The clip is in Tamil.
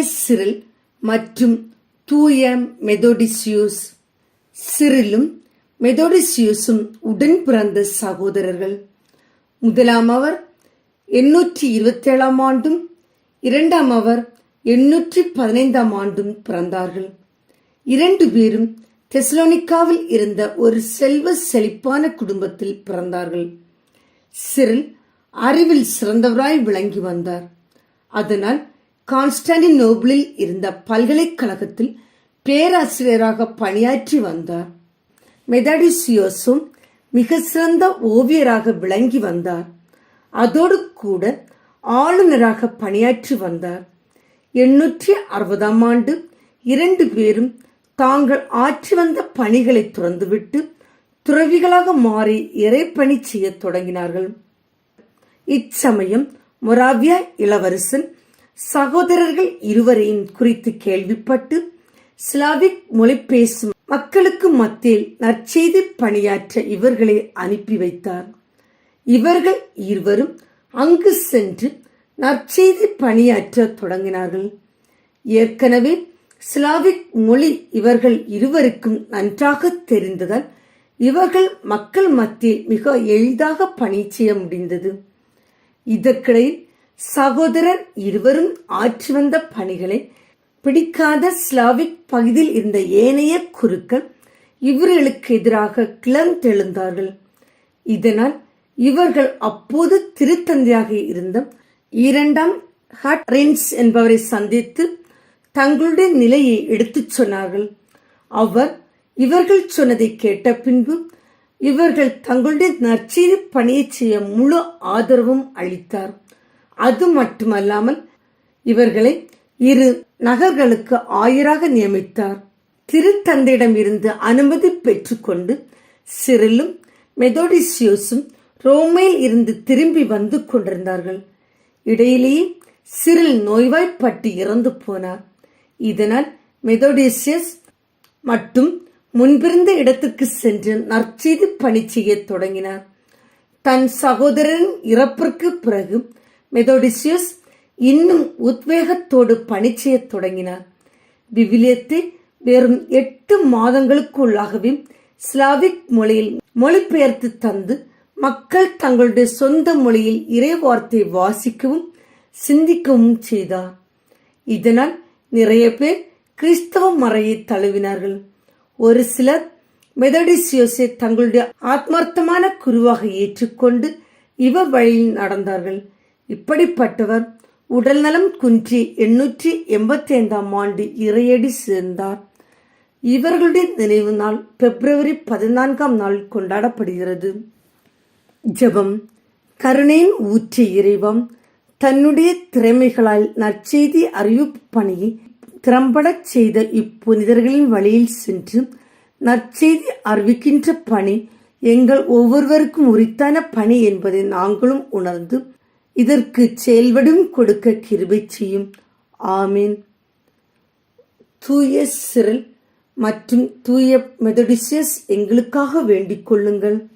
சிறில் மற்றும் தூய மெதோடிசியூஸ் சிறிலும் மெதோடிசியூஸும் உடன் பிறந்த சகோதரர்கள். முதலாம் அவர் எண்ணூற்றி இருபத்தேழாம் ஆண்டும் இரண்டாம் அவர் எண்ணூற்றி பதினைந்தாம் ஆண்டும் பிறந்தார்கள். இரண்டு பேரும் தெசலோனிக்காவில் இருந்த ஒரு செல்வ செழிப்பான குடும்பத்தில் பிறந்தார்கள். சிறில் அறிவில் சிறந்தவராய் விளங்கி வந்தார். அதனால் கான்ஸ்டாண்டினோபிளில் இருந்த பல்கலைக்கழகத்தில் பேராசிரியராக பணியாற்றி வந்தார் மெதடிசியோஸும் மிக சிறந்த ஓவியராக விளங்கி வந்தார். அதோடு கூட ஆளுநராக பணியாற்றி வந்தார். எண்ணூற்றி அறுபதாம் ஆண்டு இரண்டு பேரும் தாங்கள் ஆற்றி வந்த பணிகளை துறந்துவிட்டு துறவிகளாக மாறி இறைப்பணி செய்யத் தொடங்கினார்கள். இச்சமயம் மொராவியா இளவரசன் சகோதரர்கள் இருவரையும் குறித்து கேள்விப்பட்டு ஸ்லாவிக் மொழி பேசும் மக்களுக்கு மத்தியில் நற்செய்தி பணியாற்ற இவர்களை அனுப்பி வைத்தார். இவர்கள் இருவரும் அங்கு சென்று நற்செய்தி பணியாற்ற தொடங்கினார்கள். ஏற்கனவே ஸ்லாவிக் மொழி இவர்கள் இருவருக்கும் நன்றாக தெரிந்ததால் இவர்கள் மக்கள் மத்தியில் மிக எளிதாக பணி செய்ய முடிந்தது. இதற்கிடையில் சகோதரர் இருவரும் ஆற்றி வந்த பணிகளை பிடிக்காத ஸ்லாவிக் பகுதியில் இருந்த ஏனைய குருக்கள் இவர்களுக்கு எதிராக கிளர்ந்தெழுந்தார்கள். இதனால் இவர்கள் அப்போது திருத்தந்தையாக இருந்த இரண்டாம் ஹட்ரின்ஸ் என்பவரை சந்தித்து தங்களுடைய நிலையை எடுத்துச் சொன்னார்கள். அவர் இவர்கள் சொன்னதை கேட்ட பின்பு இவர்கள் தங்களுடைய நற்செய்தி பணியை செய்ய முழு ஆதரவும் அளித்தார். அது மட்டுமல்லாமல் இவர்களை இரு நகர்களுக்கு ஆயராக நியமித்தார். திருத்தந்தையிடம் இருந்து அனுமதி பெற்றுக்கொண்டு சிறிலும் மெதோடிசியோஸும் ரோமையில் இருந்து திரும்பி வந்து கொண்டிருந்தார்கள். இடையிலேயே சிறில் நோய்வாய்ப்பட்டு இறந்து போனார். இதனால் மெதோடிசியஸ் மட்டும் முன்பிருந்த இடத்துக்கு சென்று நற்செய்தி பணி செய்ய தொடங்கினார். தன் சகோதரன் இறப்பிற்கு பிறகு மெதோடிசியஸ் இன்னும் உத்வேகத்தோடு பணி செய்ய தொடங்கினார். விவிலியத்தை வெறும் எட்டு மாதங்களுக்குள்ளாகவே ஸ்லாவிக் மொழியில் மொழிபெயர்த்து தந்து மக்கள் தங்களுடைய சொந்த மொழியில் இறைவார்த்தை வாசிக்கவும் சிந்திக்கவும் செய்தார். இதனால் நிறைய பேர் கிறிஸ்தவ மறையை தழுவினார்கள். ஒரு சிலர் மெதடிசியோஸை தங்களுடைய ஆத்மார்த்தமான குருவாக ஏற்றுக்கொண்டு இவர் வழியில் நடந்தார்கள். இப்படிப்பட்டவர் உடல்நலம் குன்றி எண்ணூற்றி எண்பத்தி ஐந்தாம் ஆண்டு இறையடி சேர்ந்தார். இவர்களுடைய நினைவு நாள் பிப்ரவரி பதினான்காம் நாள் கொண்டாடப்படுகிறது. ஜெபம் கருணையின் ஊற்றி இறைவம் தன்னுடைய திறமைகளால் நற்செய்தி அறிவிப்பு பணியை திறம்படச் செய்த இப்புனிதர்களின் வழியில் சென்று நற்செய்தி அறிவிக்கின்ற பணி எங்கள் ஒவ்வொருவருக்கும் உரித்தான பணி என்பதை நாங்களும் உணர்ந்து இதற்கு செயல்படும் கொடுக்க கிருபை செய்யும். ஆமீன். தூய சிறல் மற்றும் தூய மெதடிசியஸ் எங்களுக்காக வேண்டிக் கொள்ளுங்கள்.